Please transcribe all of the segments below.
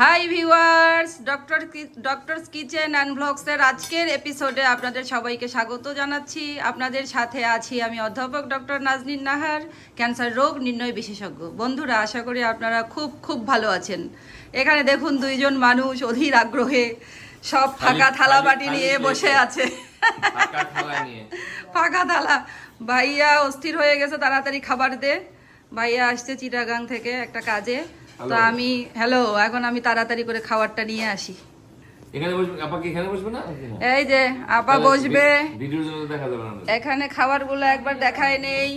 Hi viewers doctor doctor's kitchen and ব্লগসের আজকের এপিসোডে আপনাদের সবাইকে স্বাগত জানাচ্ছি। আপনাদের সাথে আছি আমি অধ্যাপক ডক্টর নাজনীন নাহার ক্যান্সার রোগ নির্ণয় বিশেষজ্ঞ। বন্ধুরা আশা করি আপনারা খুব খুব ভালো আছেন। এখানে দেখুন দুইজন মানুষ অধীর আগ্রহে সব ফাঁকা থালা বাটি নিয়ে বসে আছে। ফাঁকা থালা নিয়ে। ফাঁকা থালা। ভাইয়া অস্থির হয়ে গেছে তাড়াতাড়ি খাবার দে। ভাইয়া আসছে চিটাগাং থেকে একটা কাজে। তো আমি হ্যালো এখন আমি তাড়াতাড়ি করে খাবারটা নিয়ে আসি। এখানে বসবে আপা কি এখানে বসবে না? এই যে আপা বসবে। ভিডিওর জন্য দেখা যাবে না এখানে খাবারগুলো একবার দেখায় নেই।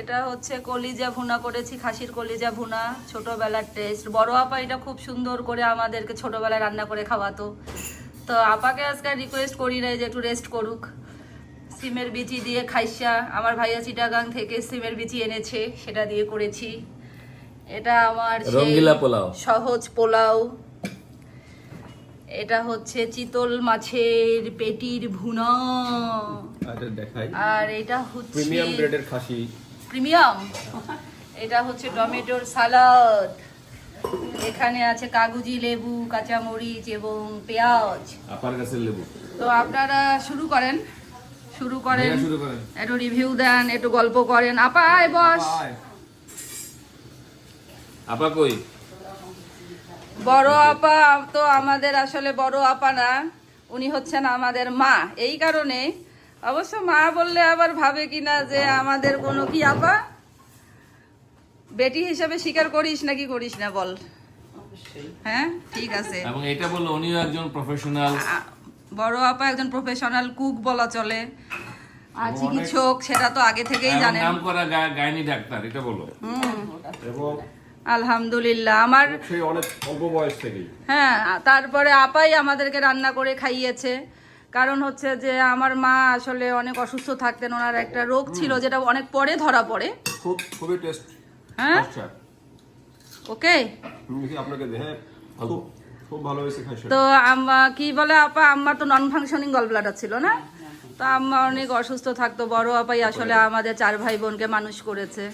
এটা হচ্ছে কলিজা ভুনা করেছি খাসির কলিজা ভুনা ছোটবেলার টেস্ট বড় আপা এটা খুব সুন্দর করে আমাদেরকে ছোটবেলায় রান্না করে খাওয়াতো। তো আপাকে আজকে রিকোয়েস্ট করি নাই যে একটু রেস্ট করুক। সিমের বিচি দিয়ে খাইসা। আমার ভাইয়া চিটাগাং থেকে সিমের বিচি এনেছে সেটা দিয়ে করেছি। এটা আমার রঙ্গিলা পোলাও। সহজ পোলাও। এটা হচ্ছে চিতল মাছের পেটির ভুনা। আর এটা হচ্ছে প্রিমিয়াম গ্রেডের খাসি। প্রিমিয়াম? এটা হচ্ছে টমেটোর সালাদ। এখানে আছে কাগজি লেবু কাঁচামরিচ এবং পেঁয়াজ। আপার কাছে লেবু। তো আপনারা শুরু করেন। শুরু করেন। ভাইয়া শুরু করেন। একটু রিভিউ দেন একটু গল্প করেন। আপা আয় বস। আপা কই? বড় আপা তো আমাদের আসলে বড় আপা না উনি হচ্ছেন আমাদের মা। এই কারণে অবশ্য মা বললে আবার ভাবে কিনা যে আমাদের কোনো কি আপা? বেটি হিসেবে স্বীকার করিস নাকি করিস না বল। হ্যাঁ ঠিক আছে। এবং এটা বলল উনিও একজন প্রফেশনাল বড় আপা একজন প্রফেশনাল কুক বলা চলে। আর চিকিৎসক সেটা তো আগে থেকেই জানেন। নাম করা গা- গাইনি ডাক্তার এটা বলো। হুম। এবং আলহামদুলিল্লাহ। আমার অনেক অল্প বয়স থেকেই। হ্যাঁ তারপরে আপাই আমাদেরকে রান্না করে খাইয়েছে। কারণ হচ্ছে যে আমার মা আসলে অনেক অসুস্থ থাকতেন ওনার একটা রোগ ছিল যেটা অনেক পরে ধরা পড়ে। খুব খুবই টেস্ট হ্যাঁ? আচ্ছা ওকে? আপনাকে দেখে। খুব খুব ভালো হয়েছে তো আম্মা কি বলে আপা? আম্মা তো নন ফাংশনিং গল ব্লাডার ছিল না? তো আম্মা অনেক অসুস্থ থাকতো বড় আপাই আসলে আমাদের চার ভাই বোনকে মানুষ করেছে।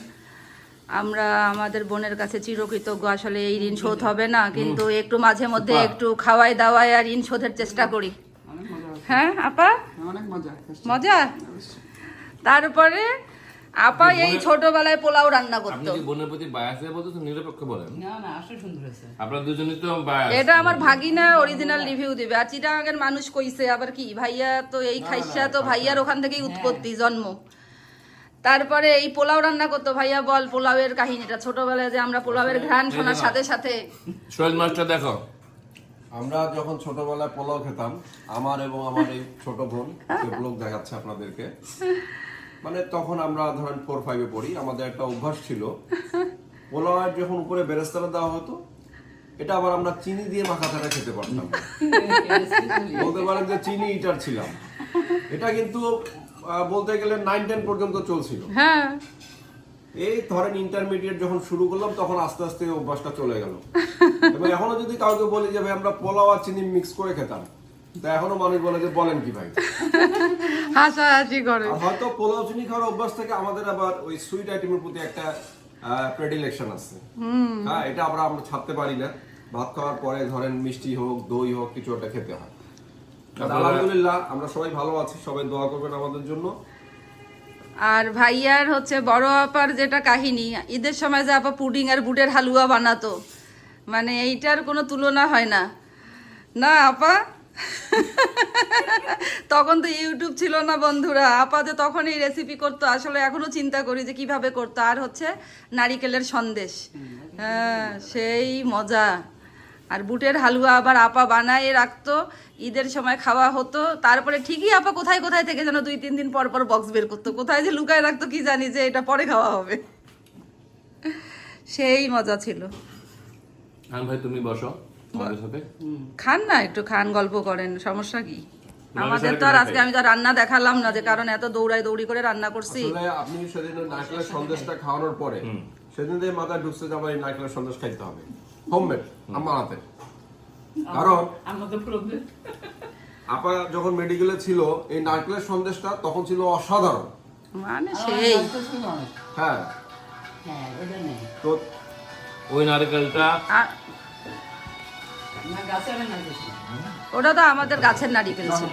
আমরা আমাদের বোনের কাছে চিরকৃতজ্ঞ। আসলে এই ঋণ শোধ হবে না কিন্তু একটু মাঝে মধ্যে একটু খাওয়াই দাওয়াই আর ঋণ শোধের চেষ্টা করি। হ্যাঁ আপা? অনেক মজা মজা? তারপরে আপা এই ছোটবেলায় পোলাও রান্না করতো। বোনের প্রতি বায়াসে বলতে তো নিরপেক্ষ বলেন? না না আসলে সুন্দর হয়েছে। আপনারা দুজনই তো বায়াস এটা আমার ভাগিনা অরিজিনাল রিভিউ দিবে। আর চিটাগাঙ্গের মানুষ কইছে আবার কি ভাইয়া তো এই খাইসা তো ভাইয়ার ওখান থেকেই উৎপত্তি জন্ম। তারপরে এই পোলাও রান্না করতো ভাইয়া বল পোলাওয়ের কাহিনীটা। ছোটবেলায় যে আমরা পোলাওয়ের ঘ্রাণ শোনার সাথে সাথে। সোহেল মাস্টার দেখো। আমরা যখন ছোটবেলায় পোলাও খেতাম আমার এবং আমার এই ছোট বোন যে ব্লগ দেখাচ্ছে আপনাদেরকে মানে তখন আমরা ধরেন ফোর ফাইভে পড়ি আমাদের একটা অভ্যাস ছিল পোলাওয়ের যখন উপরে বেরেস্তারা দেওয়া হতো এটা আবার আমরা চিনি দিয়ে মাখা ছাড়া খেতে পারতাম। বলতে পারেন যে চিনি ইটার ছিলাম। এটা কিন্তু বলতে গেলে নাইন টেন পর্যন্ত চলছিল। হ্যাঁ। এই ধরেন ইন্টারমিডিয়েট যখন শুরু করলাম তখন আস্তে আস্তে অভ্যাসটা চলে গেল। এবং এখনও যদি কাউকে বলি যে ভাই আমরা পোলাও আর চিনি মিক্স করে খেতাম তা এখনও মানুষ বলে যে বলেন কি ভাই? হাসাহাসি করে। হয়তো পোলাও চিনি খাওয়ার অভ্যাস থেকে আমাদের আবার ওই সুইট আইটেমের প্রতি একটা প্রেডিলেকশন আছে। হ্যাঁ এটা আমরা আমরা ছাড়তে পারি না। ভাত খাওয়ার পরে ধরেন মিষ্টি হোক দই হোক কিছু একটা খেতে হয়। আলহামদুলিল্লাহ আমরা সবাই ভালো আছি সবাই দোয়া করবেন আমাদের জন্য। আর ভাইয়ার হচ্ছে বড় আপার যেটা কাহিনী ঈদের সময় যে আপা পুডিং আর বুটের হালুয়া বানাতো মানে এইটার কোনো তুলনা হয় না। না আপা? তখন তো ইউটিউব ছিল না বন্ধুরা আপা যে তখন এই রেসিপি করতো আসলে এখনও চিন্তা করি যে কীভাবে করতো। আর হচ্ছে নারিকেলের সন্দেশ। হ্যাঁ সেই মজা। আর বুটের হালুয়া আবার আপা বানায় রাখতো। ঈদের সময় খাওয়া হতো। তারপরে ঠিকই আপা কোথায় কোথায় থেকে যেন দুই তিন দিন পর পর বক্স বের করতো। কোথায় যে লুকায় রাখতো কি জানি যে এটা পরে খাওয়া হবে। সেই মজা ছিল। ভাই তুমি বসো খান না একটু খান গল্প করেন সমস্যা কি? আমাদের তো আর আজকে আমি তো রান্না দেখালাম না যে কারণ এত দৌড়াই দৌড়ি করে রান্না করছি। আপনি সেদিন ওই নারকেলের সন্দেশটা খাওয়ানোর পরে সেদিন মাথায় ঢুকছে যে আমার নারকেলের সন্দেশ খাইতে হবে। হোমমেড আমার হাতে। কারণ আমার তো প্রবলেম আপা যখন মেডিকেলে ছিল এই নারকেলের সন্দেশটা তখন ছিল অসাধারণ। মানে সেই। হ্যাঁ। হ্যাঁ ওটা নেই তো ওই নারকেলটা ওটা তো আমাদের গাছের নারিকেল ছিল।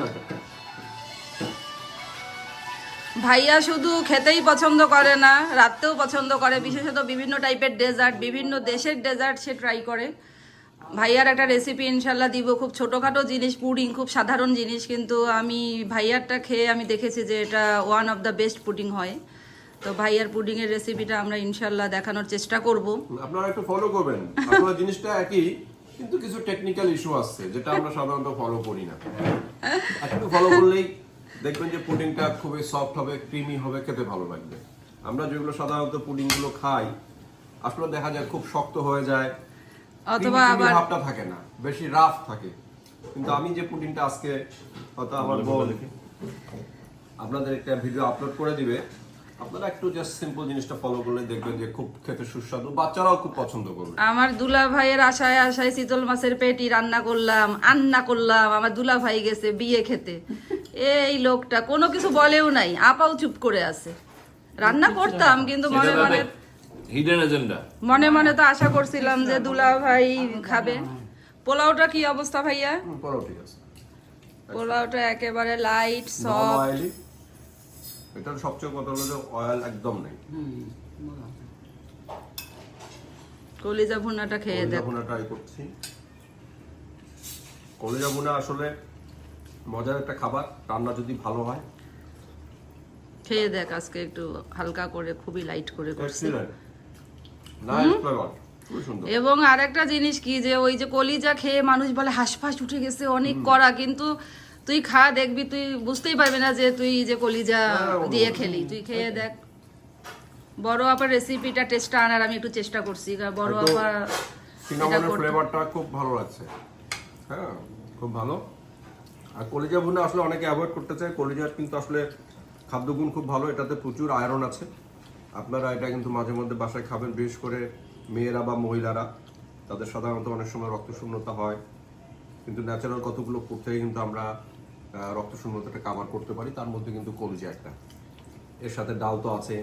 ভাইয়া শুধু খেতেই পছন্দ করে না রাখতেও পছন্দ করে। বিশেষত বিভিন্ন টাইপের ডেজার্ট বিভিন্ন দেশের ডেজার্ট সে ট্রাই করে। ভাইয়ার একটা রেসিপি ইনশাল্লাহ দিব। খুব ছোটোখাটো জিনিস পুডিং খুব সাধারণ জিনিস, কিন্তু আমি ভাইয়ারটা খেয়ে আমি দেখেছি যে এটা one of the best pudding হয়। তো ভাইয়ার পুডিংয়ের রেসিপিটা আমরা ইনশাল্লাহ দেখানোর চেষ্টা করব। আপনারা একটু ফলো করবেন। আসলে জিনিসটা একই, কিন্তু কিছু টেকনিক্যাল ইস্যু আসছে, যেটা আমরা সাধারণত ফলো করি না। একটু ফলো করলেই দেখবেন যে পুডিংটা খুবই সফট হবে ক্রিমি হবে খেতে ভালো লাগবে। আমরা যেগুলো সাধারণত পুডিংগুলো খাই আসলে দেখা যায় খুব শক্ত হয়ে যায়। অথবা আবার ভাবটা থাকে না বেশি রাফ থাকে। কিন্তু আমি যে পুডিংটা আজকে হয়তো আমার বোন আপনাদের একটা ভিডিও আপলোড করে দিবে। আপনারা একটু জাস্ট সিম্পল জিনিসটা ফলো করলে দেখবেন যে খুব খেতে সুস্বাদু বাচ্চারাও খুব পছন্দ করবে। আমার দুলা ভাইয়ের আশায় আশায় শীতল মাছের পেটি রান্না করলাম আন্না করলাম আমার দুলা ভাই গেছে বিয়ে খেতে। এই লোকটা কোনো কিছু বলেও নাই আপাও চুপ করে আছে। রান্না করতাম কিন্তু মনে মনে হিডেন এজেন্ডা মনে মনে তো আশা করছিলাম যে দুলা ভাই খাবে। পোলাওটা কি অবস্থা ভাইয়া? হুম, ঠিক আছে। পোলাওটা একেবারে লাইট সফট এটার সবচেয়ে কথা হলো যে অয়েল একদম নেই। কলিজা ভুনাটা খেয়ে দেখ। ভুনা ট্রাই করছি। কলিজা ভুনা আসলে মজার একটা খাবার রান্না যদি ভালো হয়। খেয়ে দেখ আজকে একটু হালকা করে খুবই লাইট করে করছি। এবং আরেকটা জিনিস কি যে ওই যে কলিজা খেয়ে মানুষ বলে হাঁসফাঁস উঠে গেছে অনেক করা কিন্তু তুই খা দেখবি তুই বুঝতেই পারবি না যে তুই যে কলিজা দিয়ে খেলি। তুই খেয়ে দেখ। বড় আপার রেসিপিটা টেস্টটা আনার আমি একটু চেষ্টা করছি বড় আপা সিনামনের ফ্লেভারটা খুব ভালো লাগছে। হ্যাঁ খুব ভালো। আর কলিজা ভুনা আসলে অনেকে অ্যাভয়েড করতে চায়। কলিজার কিন্তু আসলে খাদ্যগুণ খুব ভালো, এটাতে প্রচুর আয়রন আছে। আপনারা এটা কিন্তু মাঝে মধ্যে বাসায় খাবেন, বিশেষ করে মেয়েরা বা মহিলারা। তাদের সাধারণত অনেক সময় রক্তশূন্যতা হয়। কিন্তু ন্যাচারাল কতগুলো থেকে কিন্তু আমরা রক্তশূন্যতাটা কাভার করতে পারি। তার মধ্যে কিন্তু কলিজা একটা। এর সাথে ডাল তো আছে।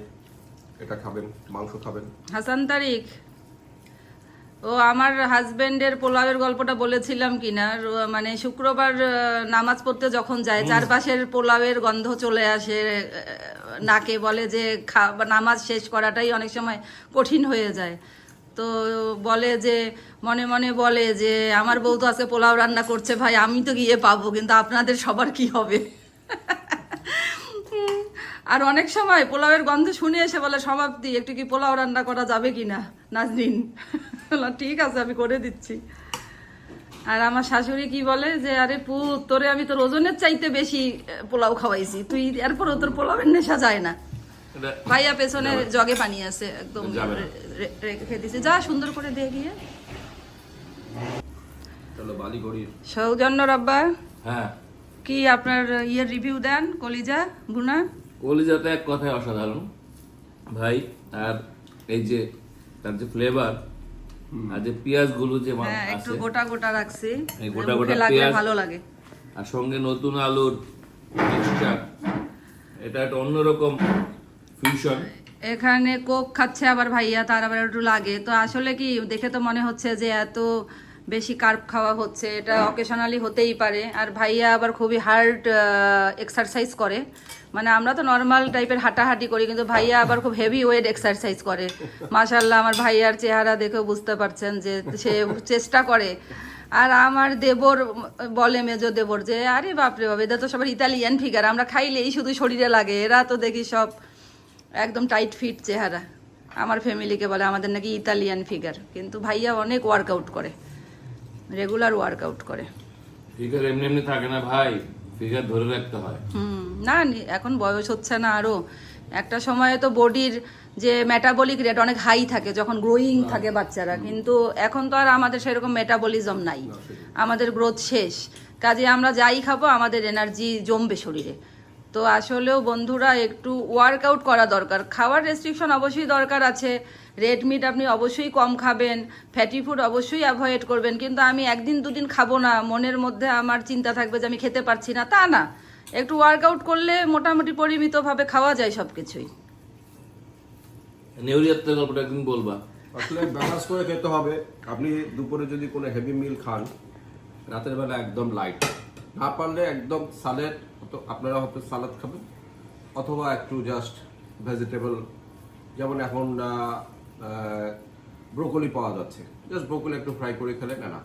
এটা খাবেন, মাংস খাবেন। হাসান তারিক ও আমার হাজবেন্ডের পোলাওয়ের গল্পটা বলেছিলাম কিনা মানে শুক্রবার নামাজ পড়তে যখন যায় চারপাশের পোলাওয়ের গন্ধ চলে আসে নাকে বলে যে নামাজ শেষ করাটাই অনেক সময় কঠিন হয়ে যায়। তো বলে যে মনে মনে বলে যে আমার বউ তো আজকে পোলাও রান্না করছে ভাই আমি তো গিয়ে পাবো কিন্তু আপনাদের সবার কি হবে? আর অনেক সময় পোলাওয়ের গন্ধ শুনে এসে বলে সমাপ্তি একটু কি পোলাও রান্না করা যাবে কি না নাজরিন ঠিক আছে আমি করে দিচ্ছি। আর আমার শাশুড়ি কি বলে যে আরে পু তোরে আমি তোর ওজনের চাইতে বেশি পোলাও খাওয়াইছি। তুই এরপরও তোর পোলাওয়ের নেশা যায় না। ভাইয়া পেছনে জগে পানি আছে একদম রেখে দিছে। যা সুন্দর করে দিয়ে গিয়ে। সৌজন্য রব্বা হ্যাঁ। কি আপনার ইয়ের রিভিউ দেন? কলিজা ভুনা কলিজাটা এক কথায় অসাধারণ। ভাই আর এই যে তার যে ফ্লেভার আর যে পেঁয়াজগুলো যে হ্যাঁ একটু গোটা গোটা রাখছি। এই গোটা গোটা পেঁয়াজ। ভালো লাগে। আর সঙ্গে নতুন আলুর মিক্সচার এটা একটা অন্যরকম ফিউশন এখানে কোক খাচ্ছে আবার ভাইয়া তার আবার একটু লাগে। তো আসলে কি দেখে তো মনে হচ্ছে যে এত বেশি কার্ব খাওয়া হচ্ছে, এটা অকেশনালি হতেই পারে। আর ভাইয়া আবার খুবই হার্ড এক্সারসাইজ করে। মানে আমরা তো নর্মাল টাইপের হাঁটাহাঁটি করি, কিন্তু ভাইয়া আবার খুব হেভি ওয়েট এক্সারসাইজ করে। মাশাল্লাহ আমার ভাইয়ার চেহারা দেখেও বুঝতে পারছেন যে সে চেষ্টা করে। আর আমার দেবর বলে, মেজো দেবর যে, আরে বাপরে বাপ, এদের তো সবার ইতালিয়ান ফিগার আমরা খাইলেই শুধু শরীরে লাগে, এরা তো দেখি সব একদম টাইট ফিট চেহারা। আমার ফ্যামিলিকে বলে, আমাদের নাকি ইতালিয়ান ফিগার কিন্তু ভাইয়া অনেক ওয়ার্কআউট করে। রেগুলার ওয়ার্কআউট করে। ফিগার এমনি এমনি থাকে না ভাই ফিগার ধরে রাখতে হয়। হুম না এখন বয়স হচ্ছে না আরও। একটা সময়ে তো বডির যে মেটাবলিক রেট অনেক হাই থাকে যখন গ্রোয়িং থাকে বাচ্চারা। কিন্তু এখন তো আর আমাদের সেরকম মেটাবলিজম নাই। আমাদের গ্রোথ শেষ। কাজে আমরা যাই খাব আমাদের এনার্জি জমবে শরীরে। তো আসলেও বন্ধুরা একটু ওয়ার্কআউট করা দরকার। খাওয়ার রেস্ট্রিকশন অবশ্যই দরকার আছে। রেড মিট আপনি অবশ্যই কম খাবেন। ফ্যাটি ফুড অবশ্যই অ্যাভয়েড করবেন। কিন্তু আমি একদিন দুদিন খাব না। মনের মধ্যে আমার চিন্তা থাকবে যে আমি খেতে পারছি না। তা না। একটু ওয়ার্কআউট করলে মোটামুটি পরিমিতভাবে খাওয়া যায় সব কিছুই নেউরিয়াত্মের গল্পটা একদিন বলবা। আসলে ব্যালেন্স করে খেতে হবে। আপনি দুপুরে যদি কোনো হেভি মিল খান রাতের বেলা একদম লাইট না পারলে একদম সালেড আপনারা হয়তো সালাদ খাবেন অথবা একটু জাস্ট ভেজিটেবল যেমন এখন ব্রোকলি পাওয়া যাচ্ছে। জাস্ট ব্রোকলি একটু ফ্রাই করে খেলে না না।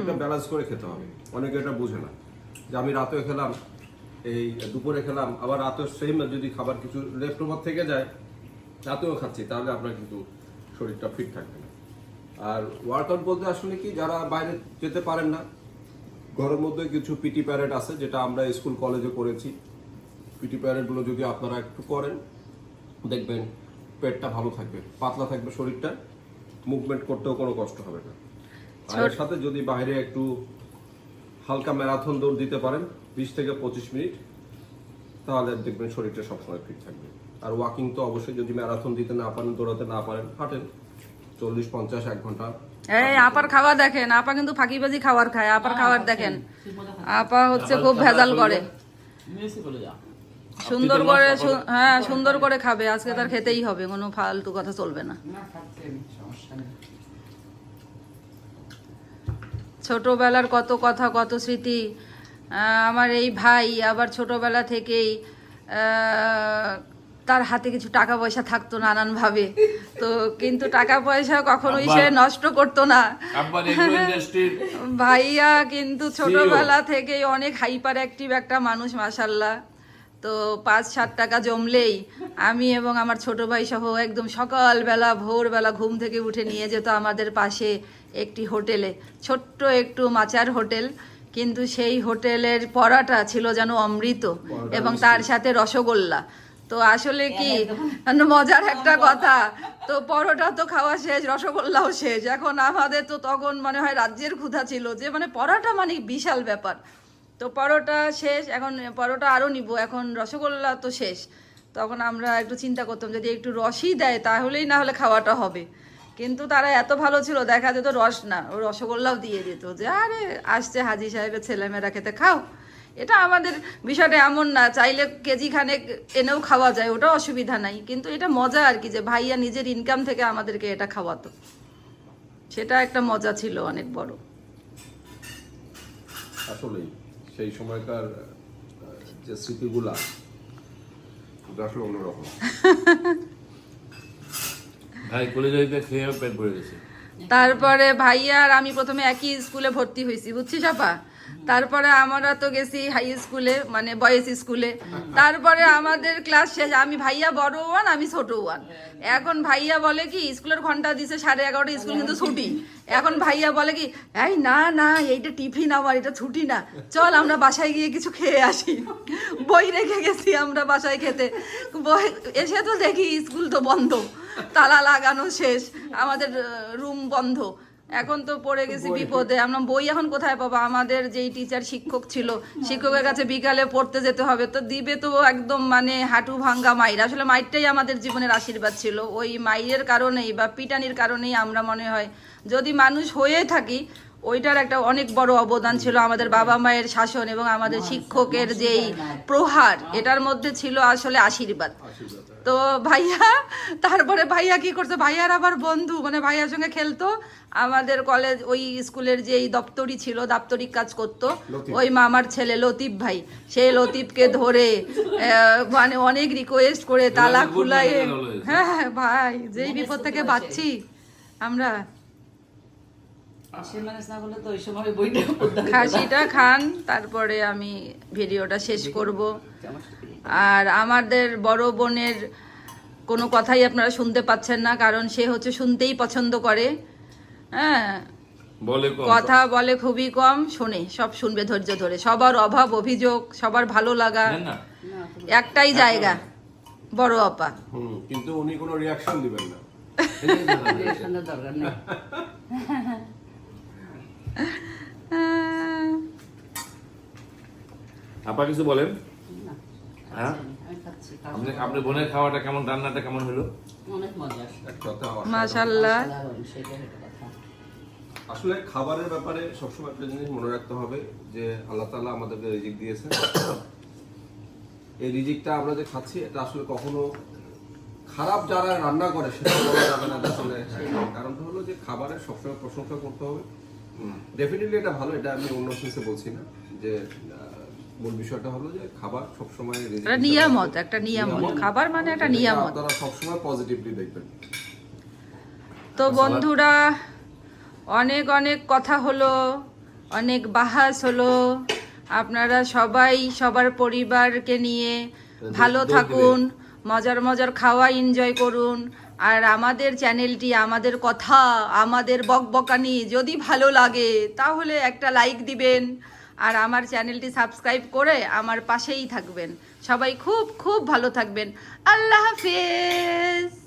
এটা ব্যালেন্স করে খেতে হবে। অনেকে এটা বুঝে না। যে আমি রাতেও খেলাম এই দুপুরে খেলাম আবার রাতেও সেম যদি খাবার কিছু লেফট ওভার থেকে যায় রাতেও খাচ্ছি তাহলে আপনার কিন্তু শরীরটা ফিট থাকবে না। আর ওয়ার্কআউট বলতে আসলে কি যারা বাইরে যেতে পারেন না ঘরের মধ্যে কিছু পিটি প্যারেড আছে যেটা আমরা স্কুল কলেজে করেছি। পিটি প্যারেডগুলো যদি আপনারা একটু করেন দেখবেন পেটটা ভালো থাকবে পাতলা থাকবে শরীরটা মুভমেন্ট করতেও কোনো কষ্ট হবে না। আর এর সাথে যদি বাইরে একটু হালকা ম্যারাথন দৌড় দিতে পারেন বিশ থেকে পঁচিশ মিনিট তাহলে দেখবেন শরীরটা সবসময় ফিট থাকবে। আর ওয়াকিং তো অবশ্যই যদি ম্যারাথন দিতে না পারেন দৌড়াতে না পারেন হাঁটেন। চল্লিশ পঞ্চাশ এক ঘণ্টা এই আপার খাওয়া দেখেন আপা কিন্তু ফাঁকিবাজি খাবার খায় আপার খাবার দেখেন। আপা হচ্ছে খুব ভেজাল করে। সুন্দর করে হ্যাঁ সুন্দর করে খাবে আজকে তার খেতেই হবে কোনো ফালতু কথা চলবে না। না খাচ্ছে সমস্যা নেই। ছোটবেলার কত কথা কত স্মৃতি আমার এই ভাই আবার ছোটবেলা থেকেই আহ, তার হাতে কিছু টাকা পয়সা থাকতো নানানভাবে। তো কিন্তু টাকা পয়সা কখনোই সে নষ্ট করতো না। ভাইয়া কিন্তু ছোটবেলা থেকেই অনেক হাইপার অ্যাক্টিভ একটা মানুষ মাসাল্লাহ তো পাঁচ সাত টাকা জমলেই আমি এবং আমার ছোট ভাই সহ একদম সকালবেলা ভোরবেলা ঘুম থেকে উঠে নিয়ে যেত আমাদের পাশে একটি হোটেলে। ছোট্ট একটু মাচার হোটেল কিন্তু সেই হোটেলের পরাটা ছিল যেন অমৃত এবং তার সাথে রসগোল্লা। তো আসলে কি? মজার একটা কথা। তো পরোটা তো খাওয়া শেষ রসগোল্লাও শেষ। এখন আমাদের তো তখন মনে হয় রাজ্যের ক্ষুধা ছিল যে মানে পরোটা মানে বিশাল ব্যাপার। তো পরোটা শেষ এখন পরোটা আরও নিব। এখন রসগোল্লা তো শেষ। তখন আমরা একটু চিন্তা করতাম যদি একটু রসই দেয় তাহলেই না হলে খাওয়াটা হবে। কিন্তু তারা এত ভালো ছিল দেখা যেত রস না। ও রসগোল্লাও দিয়ে দিত যে আরে আসছে হাজি সাহেবের ছেলেমেয়েরা খেতে খাও। এটা আমাদের বিষয়টা এমন না চাইলে কেজি খানেক এনেও খাওয়া যায় ওটা অসুবিধা নাই। কিন্তু এটা মজা আর কি যে ভাইয়া নিজের ইনকাম থেকে আমাদেরকে এটা খাওয়াতো। সেটা একটা মজা ছিল অনেক বড়। আসলেই সেই সময়কার যে স্মৃতিগুলা আসলে অন্যরকম। ভাই কলেজে খেয়ে পেট ভরে গেছে। তারপরে ভাইয়া আর আমি প্রথমে একই স্কুলে ভর্তি হয়েছি বুঝছিস আপা? তারপরে আমরা তো গেছি হাই স্কুলে মানে বয়েজ স্কুলে তারপরে আমাদের ক্লাস শেষ, আমি ভাইয়া বড় ওয়ান আমি ছোট ওয়ান এখন ভাইয়া বলে কি, স্কুলের ঘণ্টা দিছে সাড়ে এগারোটা, স্কুল কিন্তু ছুটি। এখন ভাইয়া বলে কি, এই না না, এইটা টিফিন আমার, এটা ছুটি না। চল আমরা বাসায় গিয়ে কিছু খেয়ে আসি। বই রেখে গেছি আমরা বাসায় খেতে। বই এসে তো দেখি স্কুল তো বন্ধ। তালা লাগানো শেষ, আমাদের রুম বন্ধ। এখন তো পড়ে গেছি বিপদে। আমরা বই এখন কোথায় পাবো? আমাদের যেই টিচার শিক্ষক ছিল শিক্ষকের কাছে বিকালে পড়তে যেতে হবে। তো দিবে তো একদম মানে হাঁটু ভাঙ্গা মাইর। আসলে মাইরটাই আমাদের জীবনের আশীর্বাদ ছিল। ওই মাইরের কারণেই বা পিটানির কারণেই আমরা মনে হয় যদি মানুষ হয়ে থাকি ওইটার একটা অনেক বড় অবদান ছিল আমাদের বাবা মায়ের শাসন এবং আমাদের শিক্ষকের যেই প্রহার এটার মধ্যে ছিল আসলে আশীর্বাদ তো ভাইয়া তারপরে ভাইয়া কি করছে? ভাইয়ার আবার বন্ধু মানে ভাইয়ার সঙ্গে খেলতো। আমাদের কলেজ ওই স্কুলের যেই দপ্তরি ছিল দাপ্তরিক কাজ করত। ওই মামার ছেলে লতিফ ভাই সেই লতিফকে ধরে মানে অনেক রিকোয়েস্ট করে তালা খুলাই হ্যাঁ হ্যাঁ, ভাই যেই বিপদ থেকে বাঁচছি আমরা সে ম্যানেজ না করলে তো ওই সময় বইটা পড়তে হতো। খাসিটা খান তারপরে আমি ভিডিওটা শেষ করব। আর আমাদের বড় বোনের কোনো কথাই আপনারা শুনতে পাচ্ছেন না কারণ সে হচ্ছে শুনতেই পছন্দ করে। হ্যাঁ কথা বলে খুবই কম শোনে সব শুনবে ধৈর্য ধরে। সবার অভাব অভিযোগ সবার ভালো লাগা একটাই জায়গা বড় আপা। কিন্তু উনি কোনো রিয়াকশন দিবেন না। রিলেশনের দরকার নেই। আপা কিছু বলেন? হ্যাঁ? আপনি আপনার বোনের খাওয়াটা কেমন রান্নাটা কেমন হলো? আসলে। খাবারের ব্যাপারে সবসময় একটা জিনিস মনে রাখতে হবে যে আল্লাহ তাআলা আমাদেরকে রিজিক দিয়েছে এই রিজিকটা আমরা যে খাচ্ছি এটা আসলে কখনো খারাপ যারা রান্না করে সেটা বলা যাবে না আসলে কারণটা হলো যে খাবারের সবসময় প্রশংসা করতে হবে। ডেফিনেটলি এটা ভালো এটা আমি অন্য সেন্সে বলছি না যে মূল বিষয়টা হলো যে খাবার সবসময় রেজিস্ট একটা নিয়ামত, একটা নিয়ামত। খাবার মানে একটা নিয়ামত। আপনারা সবসময় পজিটিভলি দেখবেন। তো বন্ধুরা অনেক অনেক কথা হলো অনেক বাহাস হলো। আপনারা সবাই সবার পরিবারকে নিয়ে ভালো থাকুন মজার মজার খাওয়া এনজয় করুন। আর আমাদের চ্যানেলটি, আমাদের কথা, আমাদের বকবকানি যদি ভালো লাগে, তাহলে একটা লাইক দিবেন আর আমার চ্যানেলটি সাবস্ক্রাইব করে আমার পাশেই থাকবেন। সবাই খুব খুব ভালো থাকবেন। আল্লাহ হাফেজ!